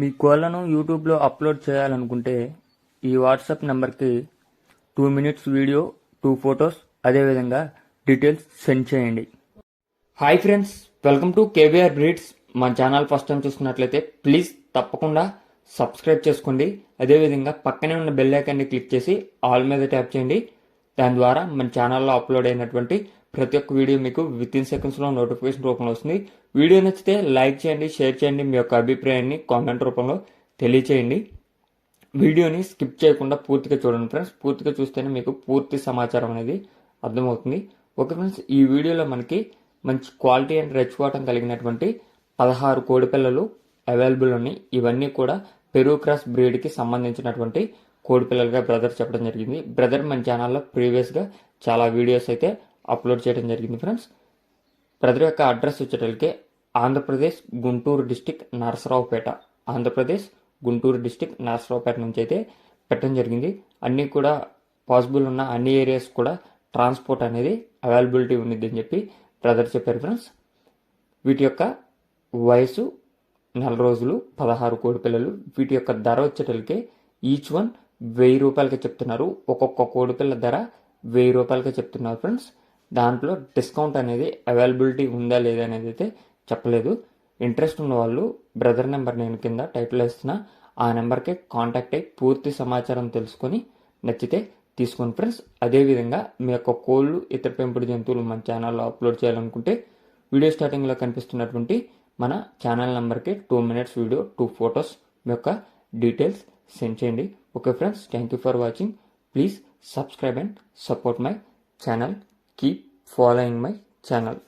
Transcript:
మీ కోళ్ళను యూట్యూబ్లో అప్లోడ్ చేయాలనుకుంటే ఈ వాట్సాప్ నెంబర్కి two minutes video two photos అదేవిధంగా డీటెయిల్స్ సెండ్ చేయండి. Hi friends welcome to KVR breeds మా ఛానల్ ఫస్ట్ టైం చూస్తున్నట్లయితే ప్లీజ్ తప్పకుండా సబ్స్క్రైబ్ చేసుకోండి. అదేవిధంగా పక్కనే ఉన్న బెల్ ఐకాన్ని క్లిక్ చేసి ఆల్ మీద ట్యాప్ చేయండి. దాని ద్వారా మన ఛానల్లో అప్లోడ్ అయినటువంటి ప్రతి ఒక్క వీడియో మీకు విత్ ఇన్ సెకండ్స్లో నోటిఫికేషన్ రూపంలో వస్తుంది. వీడియో నచ్చితే లైక్ చేయండి షేర్ చేయండి మీ యొక్క అభిప్రాయాన్ని కామెంట్ రూపంలో తెలియచేయండి. వీడియోని స్కిప్ చేయకుండా పూర్తిగా చూడండి ఫ్రెండ్స్ పూర్తిగా చూస్తేనే మీకు పూర్తి సమాచారం అనేది అర్థమవుతుంది. ఓకే ఫ్రెండ్స్ ఈ వీడియోలో మనకి మంచి క్వాలిటీ అండ్ రెచ్చుకోవటం కలిగినటువంటి పదహారు కోడి పిల్లలు అవైలబుల్ ఉన్నాయి. ఇవన్నీ కూడా పెరుగు క్రాస్ బ్రీడ్కి సంబంధించినటువంటి కోడి పిల్లలుగా బ్రదర్ చెప్పడం జరిగింది. బ్రదర్ మన ఛానల్లో ప్రీవియస్గా చాలా వీడియోస్ అయితే అప్లోడ్ చేయడం జరిగింది ఫ్రెండ్స్. బ్రదర్ యొక్క అడ్రస్ వచ్చేటప్పటికి ఆంధ్రప్రదేశ్ గుంటూరు డిస్టిక్ నరసరావుపేట. ఆంధ్రప్రదేశ్ గుంటూరు డిస్టిక్ నరసరావుపేట నుంచి అయితే పెట్టడం జరిగింది. అన్నీ కూడా పాసిబుల్ ఉన్న అన్ని ఏరియాస్ కూడా ట్రాన్స్పోర్ట్ అనేది అవైలబిలిటీ ఉండిద్ది అని చెప్పి బ్రదర్ చెప్పారు ఫ్రెండ్స్. వీటి యొక్క వయసు నెల రోజులు పదహారు కోడి పిల్లలు వీటి యొక్క ధర వచ్చేటప్పటికి ఈచ్ వన్ వెయ్యి రూపాయలకి చెప్తున్నారు. ఒక్కొక్క కోడి పిల్ల ధర వెయ్యి రూపాయలకి చెప్తున్నారు ఫ్రెండ్స్. దాంట్లో డిస్కౌంట్ అనేది అవైలబిలిటీ ఉందా లేదా అనేది అయితే చెప్పలేదు. ఇంట్రెస్ట్ ఉన్న వాళ్ళు బ్రదర్ నెంబర్ నేను కింద టైటిల్ వేస్తున్నా ఆ నెంబర్కి కాంటాక్ట్ అయ్యి పూర్తి సమాచారం తెలుసుకొని నచ్చితే తీసుకోండి ఫ్రెండ్స్. అదేవిధంగా మీ యొక్క కోళ్ళు ఇతర పెంపుడు జంతువులు మన ఛానల్లో అప్లోడ్ చేయాలనుకుంటే వీడియో స్టార్టింగ్లో కనిపిస్తున్నటువంటి మన ఛానల్ నెంబర్కి two minutes video two photos మీ యొక్క డీటెయిల్స్ సెండ్ చేయండి. Okay friends thank you for watching. Please subscribe and support my channel. Keep following my channel